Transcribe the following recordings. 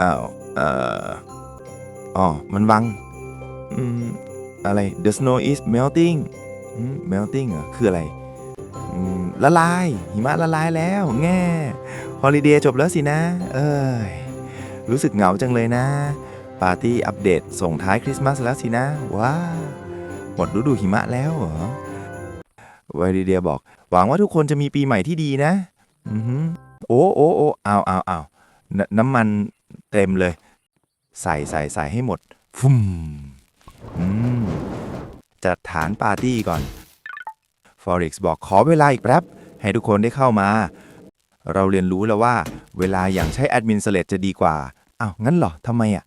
อ้าวเอ่ออ๋อมันวังอืมอะไร the snow is melting melting เหรอคืออะไรละลายหิมะละลายแล้ว แง่ฮอลิเดย์จบแล้วสินะ เอ้ย รู้สึกเหงาจังเลยนะ ปาร์ตี้อัปเดตส่งท้ายคริสต์มาสแล้วสินะ ว้าหมดฤดูหิมะแล้วเหรอไวดีเดียบอก หวังว่าทุกคนจะมีปีใหม่ที่ดีนะ อือโอ้โอ้โอ้เอาเอาเอาน้ำมัน เต็มเลย ใส่ใส่ใส่ให้หมด ฟุมจัดฐานปาร์ตี้ก่อน Forex บอกขอเวลาอีกแป๊บ ให้ทุกคนได้เข้ามา เราเรียนรู้แล้วว่า เวลาอย่างใช้แอดมินสเลตจะดีกว่าอ้าวงั้นเหรอทำไมอะ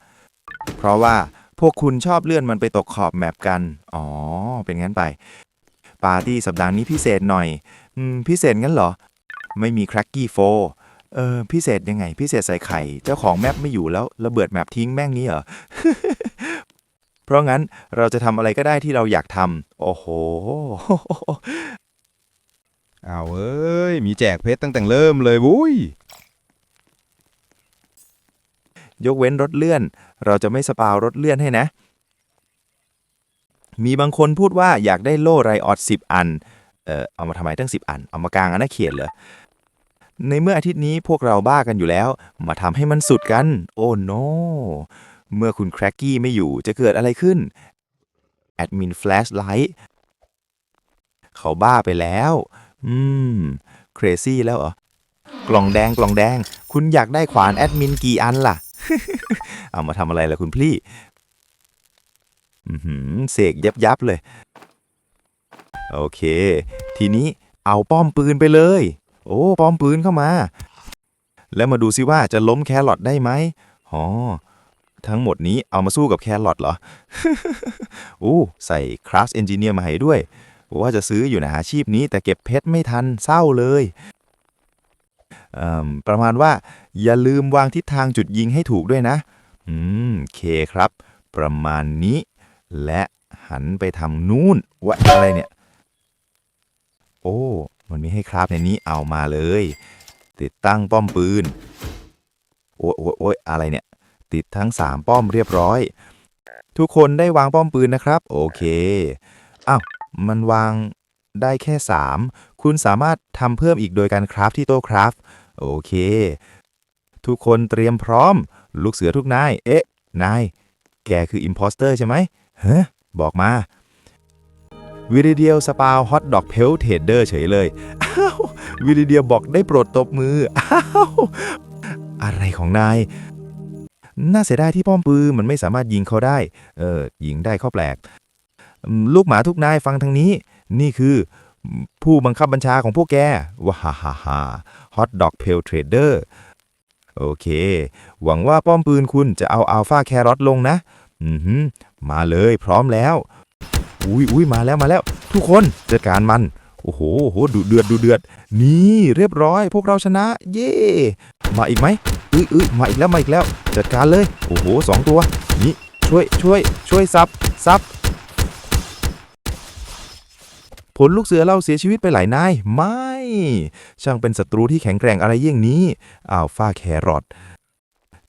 เพราะว่าพวกคุณชอบเลื่อนมันไปตกขอบแมปกัน อ๋อ เป็นงั้นไป ปาร์ตี้สัปดาห์นี้พิเศษหน่อย อืม พิเศษงั้นเหรอ ไม่มีแครกกี้โฟ เออพิเศษยังไง พิเศษใส่ไข่ เจ้าของแมปไม่อยู่แล้วระเบิดแมปทิ้งแม่งนี้เหรอ เพราะงั้นเราจะทำอะไรก็ได้ที่เราอยากทำโอ้โหเอาเอ้ย มีแจกเพชรตั้งแต่เริ่มเลยบุ้ย ยกเว้นรถเลื่อน เราจะไม่สปาวรถเลื่อนให้นะ มีบางคนพูดว่าอยากได้โล่ไรออดสิบอัน เออเอามาทำไมตั้งสิบอัน เอามากลางอันนะเขียนเหรอ ในเมื่ออาทิตย์นี้พวกเราบ้ากันอยู่แล้ว มาทำให้มันสุดกัน โอ้โน เมื่อคุณแครกกี้ไม่อยู่จะเกิดอะไรขึ้น แอดมินแฟลชไลท์เขาบ้าไปแล้ว อืม เครซี่แล้วเหรอ กล่องแดงกล่องแดง คุณอยากได้ขวานแอดมินกี่อันล่ะ เอามาทำอะไรล่ะคุณพี่อือหือเสกยับยับเลย โอเค ทีนี้เอาป้อมปืนไปเลย โอ้ป้อมปืนเข้ามา แล้วมาดูซิว่าจะล้มแครอทได้ไหมอ๋อทั้งหมดนี้เอามาสู้กับแครอทเหรออู้ใส่คราฟเอนจิเนียร์มาให้ด้วยว่าจะซื้ออยู่นะอาชีพนี้ แต่เก็บเพชรไม่ทันเศร้าเลยเประมาณว่า อย่าลืมวางทิศทางจุดยิงให้ถูกด้วยนะ อืมเคครับ ประมาณนี้ และหันไปทำนู่นวะอะไรเนี่ย โอ้ มันมีให้ครับในนี้เอามาเลย ติดตั้งป้อมปืน โอ้ยโอ้ยโอ้ยอะไรเนี่ย ติดทั้ง 3 ป้อมเรียบร้อย ทุกคนได้วางป้อมปืนนะครับ โอเคอ้าวมันวางได้แค่ 3 คุณสามารถทำเพิ่มอีกโดยการคราฟที่โต๊ะคราฟโอเค ทุกคนเตรียมพร้อม ลูกเสือทุกนาย เอ๊ะ นาย แกคืออิมพอสเตอร์ใช่ไหมเฮ้บอกมา วิริเดียวสปาฮอตดอกเพลเทรดเดอร์เฉยเลย อ้าว วิริเดียวบอกได้โปรดตบมือ อ้าว อะไรของนาย น่าเสียดายที่ป้อมปืนมันไม่สามารถยิงเขาได้ เออ ยิงได้ข้อแปลก ลูกหมาทุกนายฟังทางนี้ นี่คือผู้บังคับบัญชาของพวกแก ว้าฮ่าฮ่าฮ่าฮอตดอกเพลเทรดเดอร์ โอเค หวังว่าป้อมปืนคุณจะเอาอัลฟาแครอทลงนะ อือหือมาเลยพร้อมแล้ว อุ้ยอุ้ยมาแล้วมาแล้ว ทุกคนจัดการมันโอ้โหโอ้โหดูเดือดดูเดือด นี่เรียบร้อย พวกเราชนะ เย่มาอีกไหมอุ้ยอุ้ยมาอีกแล้วมาอีกแล้ว จัดการเลยโอ้โหสองตัวนี่ช่วยช่วยช่วยซับซับผลลูกเสือเราเสียชีวิตไปหลายนาย ไม่ ช่างเป็นศัตรูที่แข็งแกร่งอะไรเยี่ยงนี้อัลฟาแครอท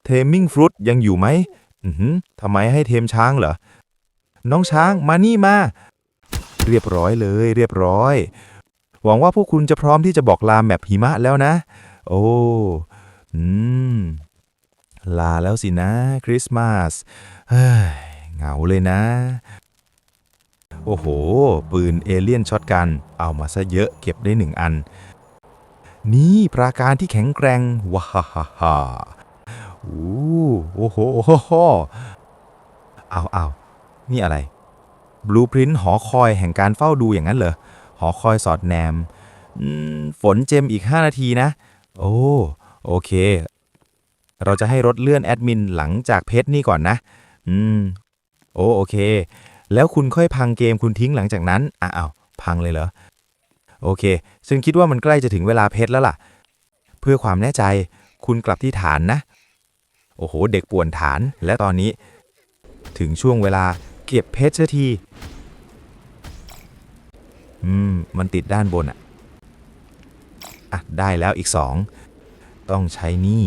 เทมมิ่งฟรุตยังอยู่ไหมอือหือทำไมให้เทมช้างเหรอ น้องช้างมานี่มา เรียบร้อยเลย เรียบร้อย หวังว่าพวกคุณจะพร้อมที่จะบอกลาแมปหิมะแล้วนะ โอ้อืม ลาแล้วสินะ คริสต์มาสเฮ้ยเหงาเลยนะ โอ้โห ปืนเอเลี่ยนช็อตกัน เอามาซะเยอะเก็บได้หนึ่งอัน นี่ปราการที่แข็งแกร่งว้าฮ่าฮ่าฮ่าอู้โอ้โหโอ้โหเอาเอา นี่อะไรบลูพรินต์หอคอยแห่งการเฝ้าดูอย่างนั้นเหรอ หอคอยสอดแนมฝนเจมอีก 5 นาทีนะ โอ้ โอเค เราจะให้รถเลื่อนแอดมินหลังจากเพชรนี่ก่อนนะ อืม โอ้ โอเค แล้วคุณค่อยพังเกมคุณทิ้งหลังจากนั้น อ้าวพังเลยเหรอ โอเค ฉันคิดว่ามันใกล้จะถึงเวลาเพชรแล้วล่ะ เพื่อความแน่ใจ คุณกลับที่ฐานนะ โอ้โห เด็กป่วนฐาน และตอนนี้ ถึงช่วงเวลา เก็บเพชรเสียที อืม มันติดด้านบนอะอะ ได้แล้วอีกสอง ต้องใช้นี่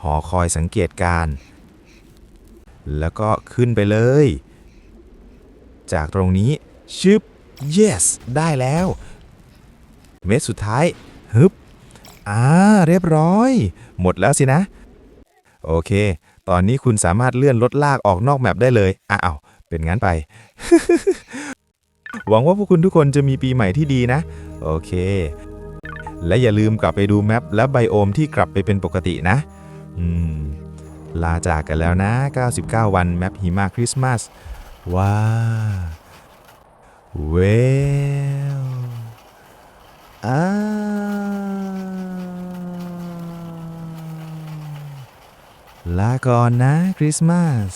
หอคอยสังเกตการ แล้วก็ขึ้นไปเลย จากตรงนี้ ชึบ yes ได้แล้ว เม็ดสุดท้าย ฮึบ อ่า เรียบร้อย หมดแล้วสินะ โอเค ตอนนี้คุณสามารถเลื่อนรถลากออกนอกแมปได้เลยอ้าว เป็นงั้นไป หวังว่าพวกคุณทุกคนจะมีปีใหม่ที่ดีนะ โอเค และอย่าลืมกลับไปดูแมปและไบโอมที่กลับไปเป็นปกตินะ อืม ลาจากกันแล้วนะ 99 วันแมปหิมะคริสต์มาส ว้า เวลอ่าลาก่อนนะคริสต์มาส